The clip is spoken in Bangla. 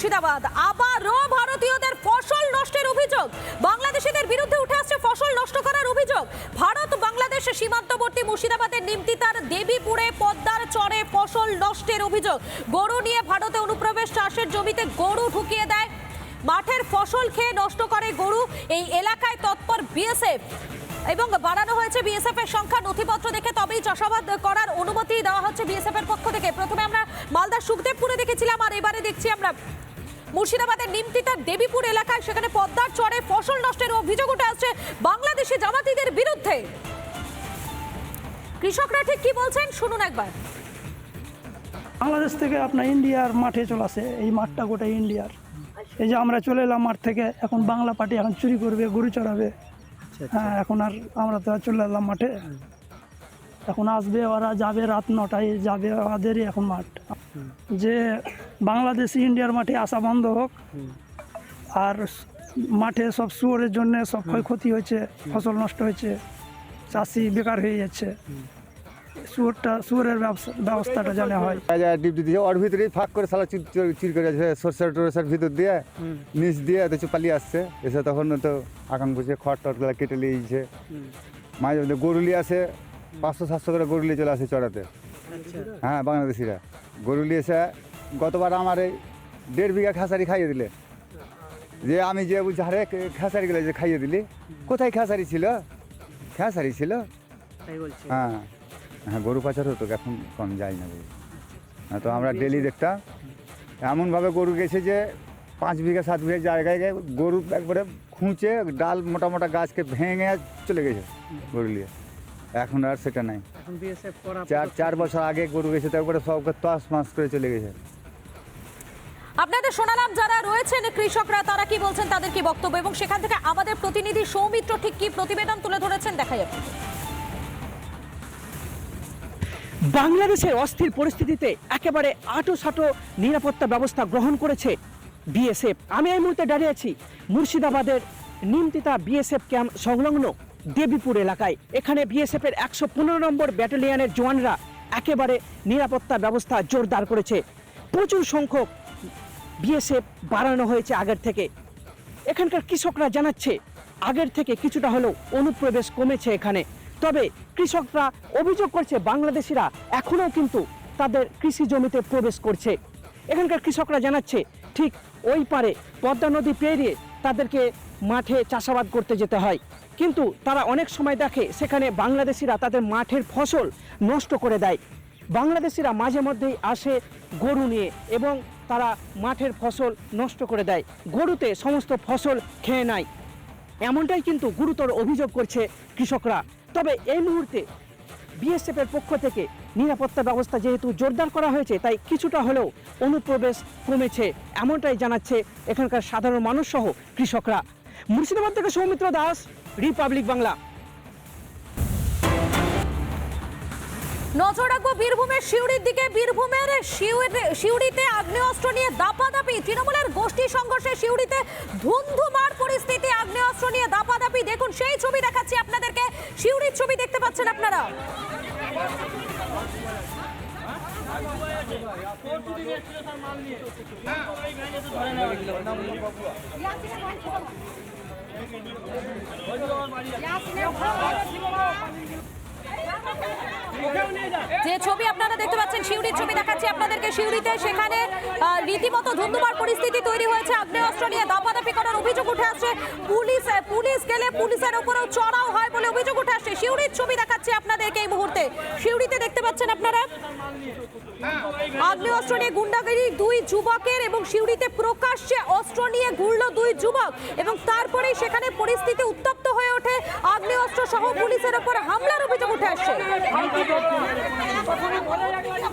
মুর্শিদাবাদ। আবারও ভারতীয়দের ফসল নষ্টের অভিযোগ। বাংলাদেশিদের বিরুদ্ধে উঠে আসছে ফসল নষ্ট করার অভিযোগ। ভারত বাংলাদেশ সীমান্তবর্তী মুর্শিদাবাদের নিমতিতার দেবীপুরে পদ্মার চরে ফসল নষ্টের অভিযোগ। গরু নিয়ে ভারতে অনুপ্রবেশ, চাষের জমিতে গরু ঢুকিয়ে দেয়। মাঠের ফসল খেয়ে নষ্ট করে গরু। এই এলাকায় তৎপর বিএসএফ। এবং বাড়ানো হয়েছে বিএসএফ এর সংখ্যা। নথিপত্র দেখে তবেই চাষাবাদ করার অনুমতি দেওয়া হচ্ছে বিএসএফ এর পক্ষ থেকে। প্রথমে আমরা মালদার সুখদেবপুরে দেখেছিলাম, আর এবারে দেখছি আমরা মুর্শিদাবাদের নিমতিতার দেবীপুর এলাকায় সেখানে পদ্মার চরে ফসল নষ্টের অভিযোগ উঠে আসছে বাংলাদেশি জামাতিদের বিরুদ্ধে। কৃষকরা ঠিক কি বলছেন? শুনুন একবার। বাংলাদেশ থেকে আপনার ইন্ডিয়ার মাঠে চলে আসে, এই মাঠটা গোটা ইন্ডিয়ার। এই যে আমরা চলে এলাম মাঠ থেকে, এখন বাংলা পার্টি এখন চুরি করবে, গরু চড়াবে। হ্যাঁ এখন আর আমরা তো চলে এলাম মাঠে। এখন আসবে ওরা, যাবে রাত নটায়, যাবে ওদেরই এখন মাঠ। যে বাংলাদেশ ইন্ডিয়ার মাঠে আসা বন্ধ হোক। আর মাঠে সব শুয়োরের জন্য সব ক্ষয়ক্ষতি হয়েছে ফসল নষ্ট হয়েছে চাষি বেকার হয়ে যাচ্ছে। শুয়োরটা শুয়োরের ব্যবসা ব্যবস্থাটা জানা হয়। ডিপটি দিয়ে ওর ভিতরেই ফাঁক করে সালা চির চুর- করে আছে সরষের টরষের ভিতর দিয়ে নিচ দিয়ে তো পালিয়ে আসছে। এসে তখন তো আকাং বুঝে খড় টটগুলো কেটে নিয়েছে মাঝে মধ্যে গরুলি আসে পাঁচশো সাতশো করে গরুলি চলে আসে চড়াতে। হ্যাঁ বাংলাদেশিরা। গরুলি এসে গতবার আমার এই দেড় বিঘা খাসারি খাইয়ে দিলে। যে আমি যে আরে খেসারি গেলে যে খাইয়ে দিলি কোথায় খেসারি ছিল? খেসারি ছিল। হ্যাঁ। হ্যাঁ গরু পাচার হতো এখন কম যায় না তো আমরা ডেলি দেখতাম এমনভাবে গরু গেছে যে পাঁচ বিঘা সাত বিঘা জায়গায় গিয়ে গরু একবারে খুঁচে ডাল মোটা মোটা গাছকে ভেঙে চলে গেছে গরু নিয়ে। এখন আর সেটা নাই। চার চার বছর আগে গরু গেছে তো একবারে সবকে তস মাস করে চলে গেছে। আপনাদের শোনালাম যারা রয়েছেন কৃষকরা, তারা কি বলছেন, তাদের কি বক্তব্য? এবং সেখান থেকে আমাদের প্রতিনিধি সৌমিত্র ঠিক কি প্রতিবেদন তুলে ধরেছেন দেখা যাবে বাংলাদেশের অস্থির পরিস্থিতিতে একেবারে আটো সাটো নিরাপত্তা ব্যবস্থা গ্রহণ করেছে বিএসএফ। আমি এই মুহূর্তে দাঁড়িয়ে আছি মুর্শিদাবাদের নিমতিতা বিএসএফ ক্যাম্প সংলগ্ন দেবীপুর এলাকায়। এখানে বিএসএফ এর একশো পনেরো নম্বর ব্যাটালিয়নের জওয়ানরা একেবারে নিরাপত্তা ব্যবস্থা জোরদার করেছে। প্রচুর সংখ্যক বিএসএফ বাড়ানো হয়েছে আগের থেকে। এখানকার কৃষকরা জানাচ্ছে, আগের থেকে কিছুটা হলেও অনুপ্রবেশ কমেছে এখানে। তবে কৃষকরা অভিযোগ করছে, বাংলাদেশিরা এখনও কিন্তু তাদের কৃষি জমিতে প্রবেশ করছে। এখানকার কৃষকরা জানাচ্ছে, ঠিক ওই পারে পদ্মা নদী পেরিয়ে তাদেরকে মাঠে চাষাবাদ করতে যেতে হয়। কিন্তু তারা অনেক সময় দেখে, সেখানে বাংলাদেশিরা তাদের মাঠের ফসল নষ্ট করে দেয়। বাংলাদেশিরা মাঝে মধ্যেই আসে গরু নিয়ে এবং তারা মাঠের ফসল নষ্ট করে দেয়। গরুতে সমস্ত ফসল খেয়ে নেয়। এমনটাই কিন্তু গুরুতর অভিযোগ করছে কৃষকরা। তবে এই মুহূর্তে বিএসএফের পক্ষ থেকে নিরাপত্তা ব্যবস্থা যেহেতু জোরদার করা হয়েছে, তাই কিছুটা হলেও অনুপ্রবেশ কমেছে, এমনটাই জানাচ্ছে এখানকার সাধারণ মানুষসহ কৃষকরা। মুর্শিদাবাদ থেকে সৌমিত্র দাস, রিপাবলিক বাংলা। নজর রাখব বীরভূমের শিউড়ির দিকে। বীরভূমের শিউড়িতে আগ্নেয়াস্ত্র নিয়ে দাপাদাপি। তৃণমূলের গোষ্ঠী সংঘর্ষে শিউড়িতে ধুন্ধুমার পরিস্থিতি, আগ্নেয়াস্ত্র নিয়ে দাপাদাপি। দেখুন, সেই ছবি দেখাচ্ছি আপনাদেরকে। শিউড়ির ছবি দেখতে পাচ্ছেন আপনারা। যে ছবি আপনারা দেখতে পাচ্ছেন, শিউরির ছবি দেখাচ্ছি আপনাদেরকে শিউরিতে। সেখানে রীতিমতো ধুন্ধুমার পরিস্থিতি তৈরি হয়েছে। আগ্নেয়াস্ত্র নিয়ে দাপাদাপি করার অভিযোগ উঠে আসছে। পুলিশ পুলিশ গেলে পুলিশের উপরেও চড়াও হয় বলে অভিযোগ উঠে আসছে। শিউরির ছবি দেখাচ্ছি আপনাদেরকে এই মুহূর্তে। শিউরিতে দেখতে পাচ্ছেন আপনারা। আগ্নেয়াস্ত্র নিয়ে গুন্ডাগিরি, দুই যুবকের এবং শিউরিতে প্রকাশ্যে অস্ত্র নিয়ে ঘুরলো দুই যুবক এবং তারপরেই সেখানে পরিস্থিতি উত্তপ্ত হয়ে ওঠে। আগ্নেয়াস্ত্র সহ পুলিশের উপর হামলার অভিযোগ উঠে আসছে। কখনো ঘরে রাখলাম